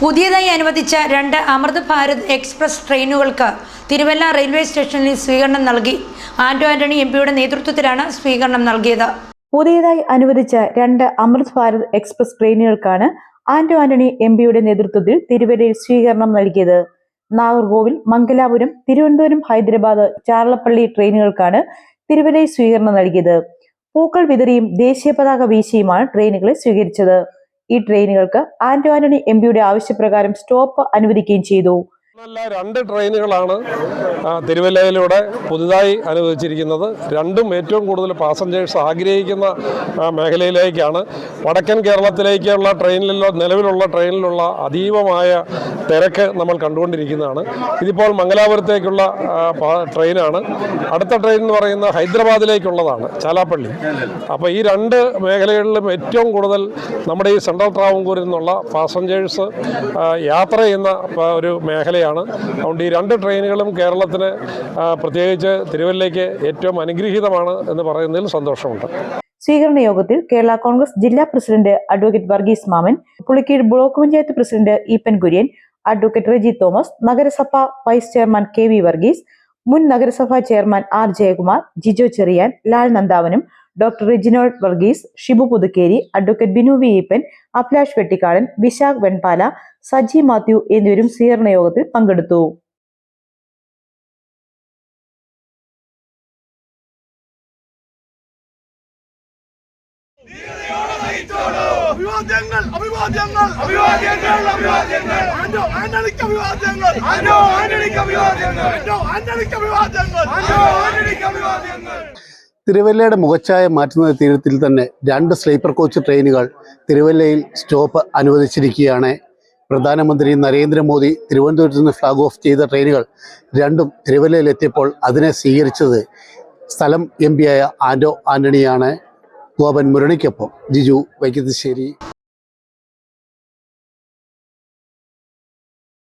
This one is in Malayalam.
പുതിയതായി അനുവദിച്ച രണ്ട് അമൃത് ഭാരത് എക്സ്പ്രസ് ട്രെയിനുകൾക്ക് തിരുവല്ല റെയിൽവേ സ്റ്റേഷനിൽ സ്വീകരണം നൽകി. ആന്റോ ആന്റണി എം പിയുടെ നേതൃത്വത്തിലാണ് സ്വീകരണം നൽകിയത്. പുതിയതായി അനുവദിച്ച രണ്ട് അമൃത് ഭാരത് എക്സ്പ്രസ് ട്രെയിനുകൾക്കാണ് ആന്റോ ആന്റണി എം പിയുടെ നേതൃത്വത്തിൽ തിരുവല്ലയിൽ സ്വീകരണം നൽകിയത്. നാഗർകോവിൽ മംഗലാപുരം തിരുവനന്തപുരം ഹൈദരാബാദ് ചാർലപ്പള്ളി ട്രെയിനുകൾക്കാണ് തിരുവല്ലയിൽ സ്വീകരണം നൽകിയത്. പൂക്കൾ വിതറിയും ദേശീയ പതാക വീശിയുമാണ് ട്രെയിനുകളെ സ്വീകരിച്ചത്. ഈ ട്രെയിനുകൾക്ക് ആന്റോ ആന്റണി എം പിയുടെ ആവശ്യപ്രകാരം സ്റ്റോപ്പ് അനുവദിക്കുകയും ചെയ്തു. രണ്ട് ട്രെയിനുകളാണ് തിരുവല്ലയിലൂടെ പുതുതായി അനുവദിച്ചിരിക്കുന്നത്. രണ്ടും ഏറ്റവും കൂടുതൽ പാസഞ്ചേഴ്സ് ആഗ്രഹിക്കുന്ന മേഖലയിലേക്കാണ്. വടക്കൻ കേരളത്തിലേക്കുള്ള ട്രെയിനിലുള്ള നിലവിലുള്ള ട്രെയിനിലുള്ള അതീവമായ തിരക്ക് നമ്മൾ കണ്ടുകൊണ്ടിരിക്കുന്നതാണ്. ഇതിപ്പോൾ മംഗലാപുരത്തേക്കുള്ള ട്രെയിനാണ്. അടുത്ത ട്രെയിൻ എന്ന് പറയുന്ന ഹൈദരാബാദിലേക്കുള്ളതാണ് ചാലാപ്പള്ളി. അപ്പോൾ ഈ രണ്ട് മേഖലകളിലും ഏറ്റവും കൂടുതൽ നമ്മുടെ ഈ സെൻട്രൽ ട്രാവൻകൂരിൽ നിന്നുള്ള പാസഞ്ചേഴ്സ് യാത്ര ചെയ്യുന്ന ഒരു മേഖലയാണ്. അതുകൊണ്ട് ഈ രണ്ട് ട്രെയിനുകളും കേരളത്തിന് പ്രത്യേകിച്ച് തിരുവല്ലയ്ക്ക് ഏറ്റവും അനുഗ്രഹീതമാണ് എന്ന് പറയുന്നതിൽ സന്തോഷമുണ്ട്. സ്വീകരണ യോഗത്തിൽ കേരള കോൺഗ്രസ് ജില്ലാ president advocate Varghese Mammen Pulikeezh block panchayat president Eapen Kurian advocate Reji Thomas നഗരസഭ vice chairman K V Varghese മുൻ നഗരസഭാ chairman R Jayakumar Jijo Cherian Lal നന്ദാവനും doctor Reginald Varghese Shibu Puthukkeri advocate Binu V Eapen Abhilash Vettikadan Vishakh Venpala Saji Mathew എന്നിവരും സ്വീകരണ യോഗത്തിൽ പങ്കെടുത്തു. അഭിവാദ്യങ്ങൾ അഭിവാദ്യങ്ങൾ. അഭിവാദ്യങ്ങൾ അഭിവാദ്യങ്ങൾ. ആന്റോ ആന്റണിക്ക് അഭിവാദ്യങ്ങൾ. ആന്റോ ആന്റണിക്ക് അഭിവാദ്യങ്ങൾ. ആന്റോ ആന്റണിക്ക് അഭിവാദ്യങ്ങൾ. ആന്റോ ആന്റണിക്ക് അഭിവാദ്യങ്ങൾ. തിരുവല്ലയുടെ മുഖച്ഛായ മാറ്റുന്ന തീരത്തിൽ തന്നെ രണ്ട് സ്ലീപ്പർ കോച്ച് ട്രെയിനുകൾ തിരുവല്ലയിൽ സ്റ്റോപ്പ് അനുവദിച്ചിരിക്കുകയാണ്. പ്രധാനമന്ത്രി നരേന്ദ്രമോദി തിരുവനന്തപുരത്ത് നിന്ന് ഫ്ലാഗ് ഓഫ് ചെയ്ത ട്രെയിനുകൾ രണ്ടും തിരുവല്ലയിലെത്തിയപ്പോൾ അതിനെ സ്വീകരിച്ചത് സ്ഥലം എം പിയായ ആൻഡോ ആന്റണിയാണ് ഗോപൻ മുരളിക്കൊപ്പം ജിജു വൈക്കത്തശ്ശേരി.